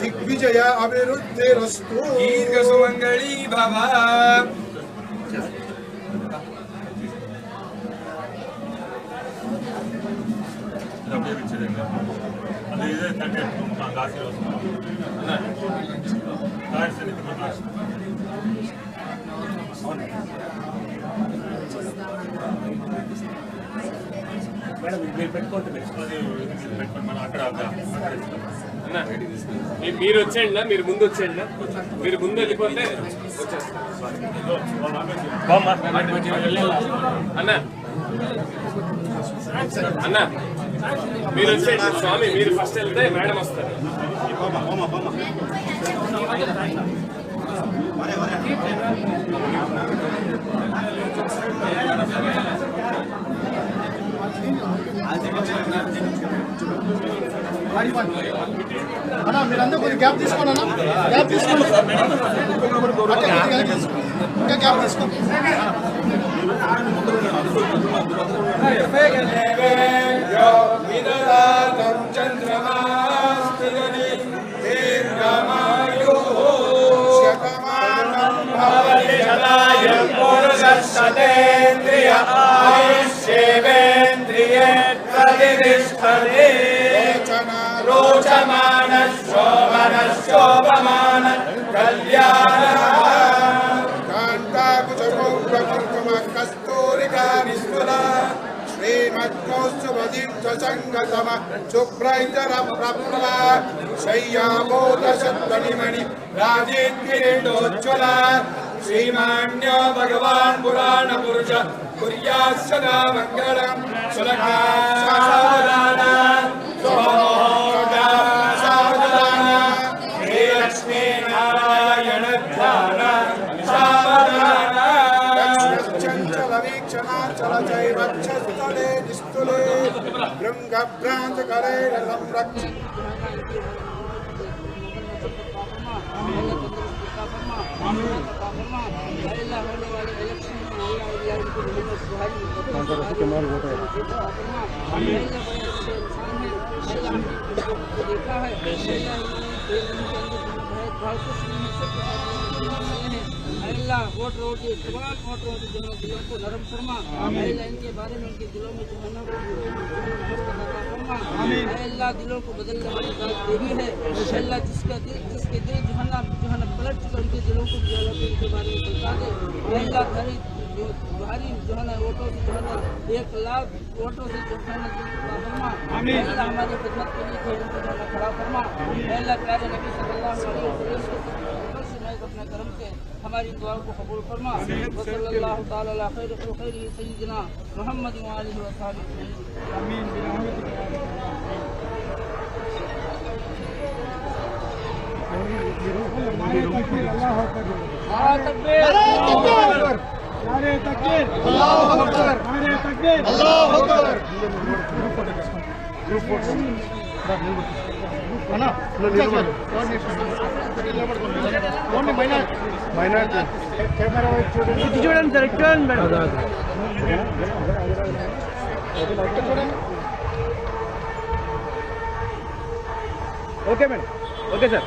ದಿಗ್ವಿಜಯ ಅಭಿವೃದ್ಧಿ ರಸ್ತು ದೀರ್ಘ ಸುಮಂಗಳಿ ಭವ Thank you. మేడం మీరు పెట్టుకోండి. అక్కడ వచ్చేయండి మీరు ముందు వచ్చేయండి. మీరు ముందు వెళ్ళిపోతే అన్న అన్న మీరు వచ్చేయండి. స్వామి మీరు ఫస్ట్ వెళ్తే మేడం వస్తారు. అన్నా మీరందరూ కొద్దిగా గ్యాప్ తీసుకోండి అన్న. గ్యాప్ తీసుకోండి. ఇంకా గ్యాప్ తీసుకోండి విదదాతం Shobhamana Kalyana Kanta Kuchamukha Kurkuma Kasturika Vishwala Shri Matkosu Vajimcha Sangatama Chukraitara Prabhupala Shaiya Bodha Manya Bhagavan Purana Purusha Kuryasana Vangalam Shulakha চলে ভৃঙ্গভ্রান্ত করে সংরক্ষণ कमाल होता है देखा है। دلوں کو نرم فرما ان کے بارے میں ان کے دلوں میں جہنم کو اللہ دلوں کو بدلنے والی بات دیوی ہے اللہ جس کا دل جس کے دل جہنم جہنم پلٹ چکا ان کے دلوں کو بارے میں بتا دے اللہ جو بھاری جو ہے نا ووٹوں سے جو ہے نا ایک لاکھ ووٹوں سے جو ہے نا فرما۔ اللہ ہماری خدمت کے لیے جو ہے نا کھڑا فرما۔ اللہ پیارے نبی صلی اللہ علیہ وسلم اپنے کرم سے ہماری دعاؤں کو قبول فرما۔ وصلی اللہ تعالیٰ خیر خیر سیدنا محمد علیہ وسلم آمین۔ اللہ تکبیر ఓకే మేడం ఓకే సార్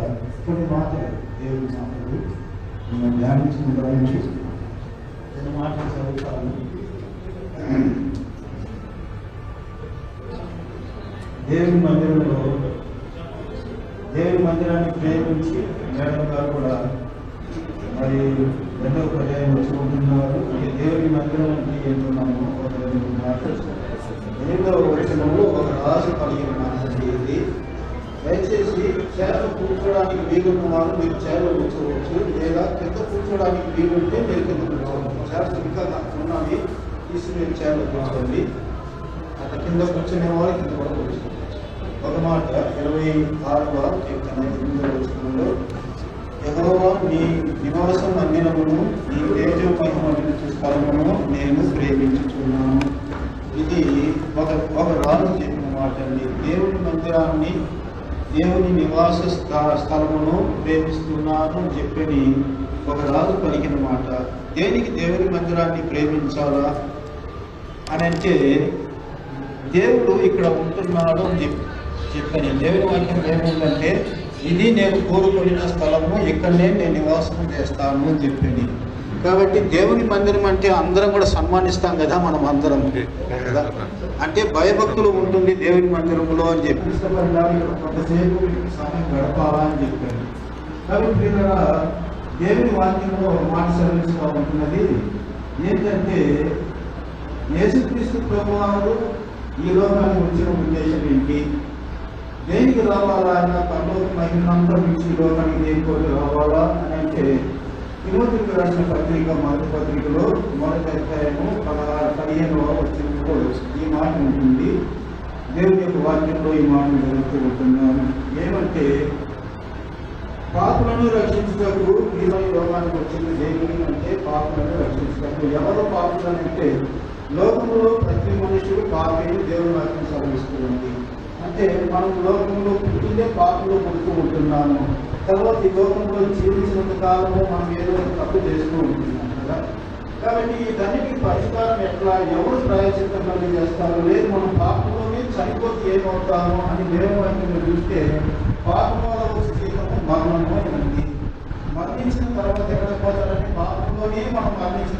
కొన్ని మాటలు దేవుడి మాటలు మేము ధ్యానించిన గురించి కొన్ని మాటలు చదువుతాను. దేవుని మందిరంలో దేవుని మందిరాన్ని ప్రేమించి మేడం గారు కూడా మరి రెండవ పర్యాయం వచ్చి ఉంటున్నారు. ఈ దేవుని మందిరం అంటే ఏంటున్నాము ఎనిమిదవ వచనంలో ఒక రాజు కలిగిన దయచేసి కూర్చోడానికి వీలున్న వారు మీరు చేలో కూర్చోవచ్చు. లేదా కింద కూర్చోడానికి వీలుంటే మీరు కింద కూర్చోవచ్చు. చేత ఇంకా ఉన్నవి తీసి మీరు చేలో కూర్చోండి. కింద కూర్చునే వారు కింద కూడా కూర్చోవచ్చు. ఒక మాట ఇరవై ఆరవ కీర్తన ఎనిమిదవ వచనంలో యెహోవా నీ నివాసం అందినమును నీ తేజోమయమైన స్థలమును నేను ప్రేమించుచున్నాను ఇది ఒక ఒక రాజు చెప్పిన మాట అండి. దేవుడి మందిరాన్ని దేవుని నివాస స్థలమును ప్రేమిస్తున్నాను అని చెప్పని ఒక రాజు పలికిన మాట దేనికి దేవుని మందిరాన్ని ప్రేమించాలా? అని అంటే దేవుడు ఇక్కడ ఉంటున్నాడు అని చెప్పి చెప్పని దేవుని వాక్యం ఏముందంటే ఇది నేను కోరుకున్న స్థలము ఇక్కడనే నేను నివాసం చేస్తాను అని చెప్పింది కాబట్టి దేవుని మందిరం అంటే అందరం కూడా సన్మానిస్తాం కదా మనం అందరం. కదా? అంటే భయభక్తులు ఉంటుంది దేవుని మందిరంలో అని చెప్పి. ఇష్టపడ్డాను ఇక్కడ కొంతసేపు సమయం గడపాలా అని చెప్పాను కాబట్టి ఇక్కడ దేవుని వాక్యంలో మాట సెలవిస్తూ ఉంటున్నది ఏంటంటే యేసుక్రీస్తు ప్రభువారు ఈ లోకానికి వచ్చిన ఉద్దేశం ఏంటి? దేనికి రావాలా? ఆయన పరలోక మహిమంతా మించి ఈ లోకానికి దేనికోటి రావాలా అని అంటే తిమోతికి రాసిన పత్రిక మొదటి పత్రికలో మొదటి అధ్యాయము పదహారు పదిహేను వచ్చినప్పుడు ఈ మాట ఉంటుంది. దేవుని యొక్క వాక్యంలో ఈ మాట జరుగుతూ ఉంటున్నాను ఏమంటే పాపులను రక్షించుటకు ఈరోజు లోకానికి వచ్చింది దేవుని అంటే పాపులను రక్షించుటకు ఎవరు పాపులను అంటే లోకంలో ప్రతి మనుషుడు పాపని దేవుని వాక్యం సెలవిస్తూ అంటే మనం లోకంలో పుట్టిందే పాపంలో పుడుతూ ఉంటున్నాము. తర్వాత ఈ లోకంలో జీవించినంత కాలము మనం ఏదో ఒక తప్పు చేస్తూ ఉంటున్నాం కదా? కాబట్టి దానికి పరిష్కారం ఎట్లా ఎవరు ప్రాయచిత్తం కలిగి చేస్తారు లేదు మనం పాపంలోనే చనిపోతే ఏమవుతాము అని దేవుని చూస్తే పాపంలో వచ్చే జీవితము మరణము అని ఉంది మరణించిన తర్వాత ఎక్కడ పోతారని? పాపంలోనే మనం మరణించిన